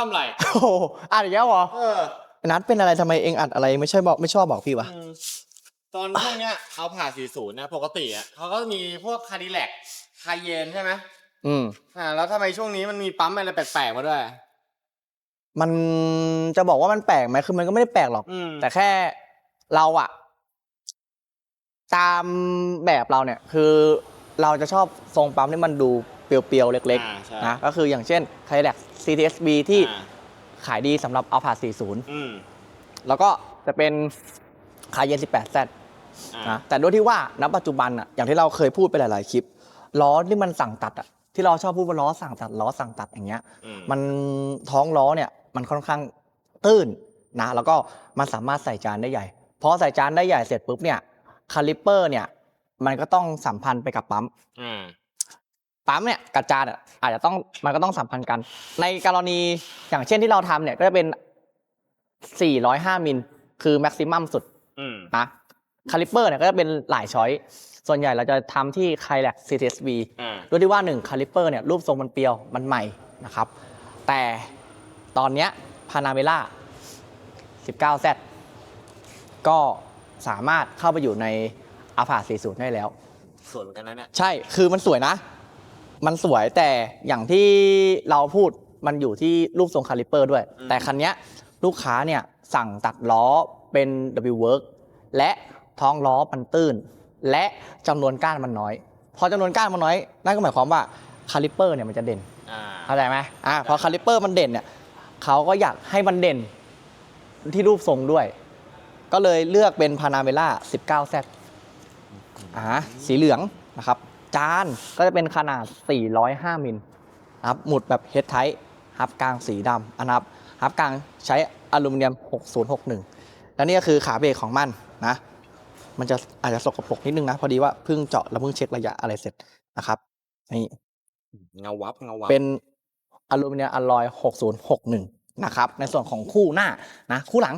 ทำไรโอ้โหอัดอีกแล้วเหรอเออนัดเป็นอะไรทำไมเองอัดอะไรไม่ใช่บอกไม่ชอบบอกพี่วะ อืมตอนพวกเนี้ยเอาผ่า40เนี่ยปกติอะเขาก็มีพวกคาร์ดิแลกคาเยนใช่ไหมอืม อ่าแล้วทำไมช่วงนี้มันมีปั๊มอะไรแปลกๆมาด้วย มันจะบอกว่ามันแปลกไหมคือมันก็ไม่ได้แปลกหรอก อืมแต่แค่เราอะตามแบบเราเนี่ย คือเราจะชอบทรงปั๊มที่มันดูเปรียวๆเล็กอ่าใช่ ๆนะก็คืออย่างเช่น k y l a x CTSB ที่อ่าขายดีสำหรับ Alpha 40อืมแล้วก็จะเป็นคาเยน 18Z อ่านะแต่ด้วยที่ว่าณปัจจุบันอะอย่างที่เราเคยพูดไปหลาย ๆ คลิป ล้อที่มันสั่งตัดอะที่เราชอบพูดว่าล้อสั่งตัดล้อสั่งตัดอย่างเงี้ย อืม มันท้องล้อเนี่ยมันค่อนข้างตื้นนะแล้วก็มันสามารถใส่จานได้ใหญ่พอใส่จานได้ใหญ่เสร็จปุ๊บเนี่ยคาลิปเปอร์เนี่ยมันก็ต้องสัมพันธ์ไปกับปั๊มอ่า ปั๊มเนี่ยกับจานอะอาจจะต้องมันก็ต้องสัมพันธ์กัน ในกรณีอย่างเช่นที่เราทำเนี่ยก็จะเป็น 405 มิลคือแม็กซิมัมสุดอืมนะคาลิปเปอร์เนี่ยก็จะเป็นหลายช้อยส่วนใหญ่เราจะทำที่ k y l a x CTSV อ่าด้วยที่ว่า1คาลิปเปอร์เนี่ยรูปทรงมันเปรียวมันใหม่นะครับ แต่ตอนเนี้ยพานาเมล่า 19Z ก็สามารถเข้าไปอยู่ในอาภา40 ได้แล้ว สวยเหมือนกันนะเนี่ย ใช่ คือมันสวยนะ มันสวยแต่อย่างที่เราพูดมันอยู่ที่รูปทรงคาลิปเปอร์ด้วยอืมแต่คันเนี้ยลูกค้าเนี่ยสั่งตัดล้อเป็น W work และท้องล้อมันตื้น และจำนวนก้านมันน้อย พอจำนวนก้านมันน้อย นั่นก็หมายความว่าคาลิปเปอร์เนี่ยมันจะเด่นอ่าเข้าใจไหมอ่าพอคาลิปเปอร์มันเด่นเนี่ยเขาก็อยากให้มันเด่นที่รูปทรงด้วย ก็เลยเลือกเป็นพานาเมล่า 19Z อ่าสีเหลืองนะครับ จานก็จะเป็นขนาด 405 มิลนะครับหมุดแบบเฮดไทท์ฮับกลางสีดำอันนะครับฮับกลางใช้อลูมิเนียม 6061 และนี่ก็คือขาเบรกของมันนะมันจะอาจจะสกปรกนิดนึงนะ พอดีว่าเพิ่งเจาะแล้วเพิ่งเช็คระยะอะไรเสร็จนะครับนี่เงาวับเงาวับเป็นอลูมิเนียมอลลอย 6061 นะครับ ในส่วนของคู่หน้านะ คู่หลัง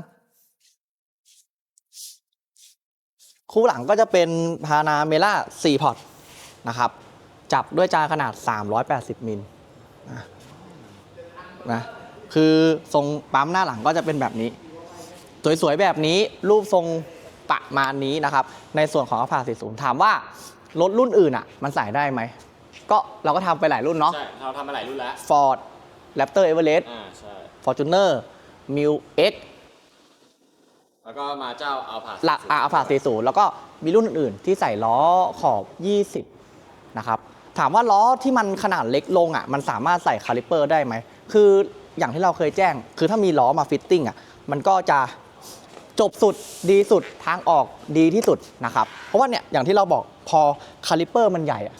คู่หลังก็จะเป็นพานาเมล่า4พอร์ต นะครับ จับด้วยจานขนาด 380 มิลนะนะคือทรงปั๊มหน้าหลังก็จะเป็นแบบนี้ สวยๆแบบนี้รูปทรงประมาณนี้นะครับ ในส่วนของอัลฟา40ถามว่ารถรุ่นอื่นอะ มันใส่ได้ไหม ก็เราก็ทำไปหลายรุ่นเนาะใช่เราทำมาหลายรุ่นแล้ว Ford Raptor Everest อ่าใช่ Fortuner m i l X แล้วก็มาเจ้าเอาผ่าหลักอัลฟา40แล้วก็มีรุ่นอื่นๆที่ใส่ล้อขอบ 20 นะครับถามว่าล้อที่มันขนาดเล็กลงอะมันสามารถใส่คาลิปเปอร์ได้ไหม คืออย่างที่เราเคยแจ้ง คือถ้ามีล้อมาฟิตติ้งอะมันก็จะจบสุดดีสุดทางออกดีที่สุดนะครับ เพราะว่าเนี่ยอย่างที่เราบอกพอคาลิปเปอร์มันใหญ่อะ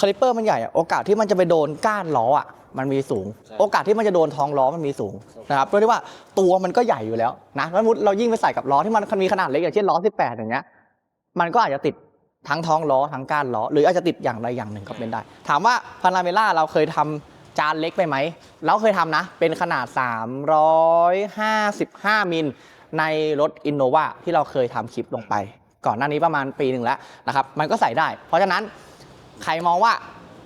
คาลิปเปอร์มันใหญ่อะโอกาสที่มันจะไปโดนก้านล้ออะมันมีสูง โอกาสที่มันจะโดนท้องล้อมันมีสูงนะครับด้วยที่ว่าตัวมันก็ใหญ่อยู่แล้วนะถ้าสมมติเรายิ่งไปใส่กับล้อที่มันมีขนาดเล็กอย่างเช่นล้อ 18 อย่างเงี้ยมันก็อาจจะติด ทั้งท้องล้อทั้งก้านล้อ หรืออาจจะติดอย่างใดอย่างหนึ่งก็เป็นได้ ถามว่าพานาเมล่าเราเคยทำจานเล็กไปไหม เราเคยทำนะ เป็นขนาด 355 มิลในรถอินโนวาที่เราเคยทำคลิปลงไป ก่อนหน้านี้ประมาณปีหนึ่งแล้วนะครับ มันก็ใส่ได้ เพราะฉะนั้นใครมองว่า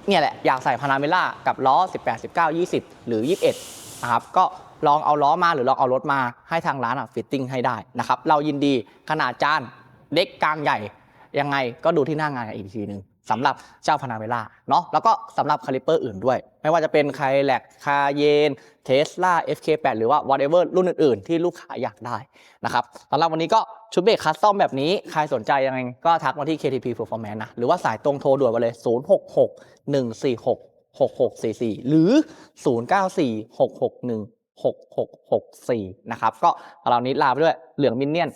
เนี่ยแหละอยากใส่พานาเมล่ากับล้อ 18 19 20 หรือ 21 นะครับ ก็ลองเอาล้อมาหรือลองเอารถมาให้ทางร้านอะฟิตติ้งให้ได้นะครับ เรายินดีขนาดจานเล็กกลางใหญ่ ยังไงก็ดูที่หน้างานอีกทีหนึ่งสำหรับเจ้าพนาเมล่าเนาะแล้วก็สำหรับคาลิเปอร์อื่นด้วย ไม่ว่าจะเป็นไคลแลกคาเยนเทสลา FK8 หรือว่า whatever รุ่นอื่นๆ ที่ลูกค้าอยากได้นะครับสำหรับวันนี้ก็ชุดเบรกคัสตอมแบบนี้ ใครสนใจยังไงก็ทักมาที่ KTP Performance นะ หรือว่าสายตรงโทรด่วนมาเลย 066 146 6644 หรือ 094 661 6664 นะครับ ก็เรานี้ลาไปด้วยเหลืองมินเนี่ยน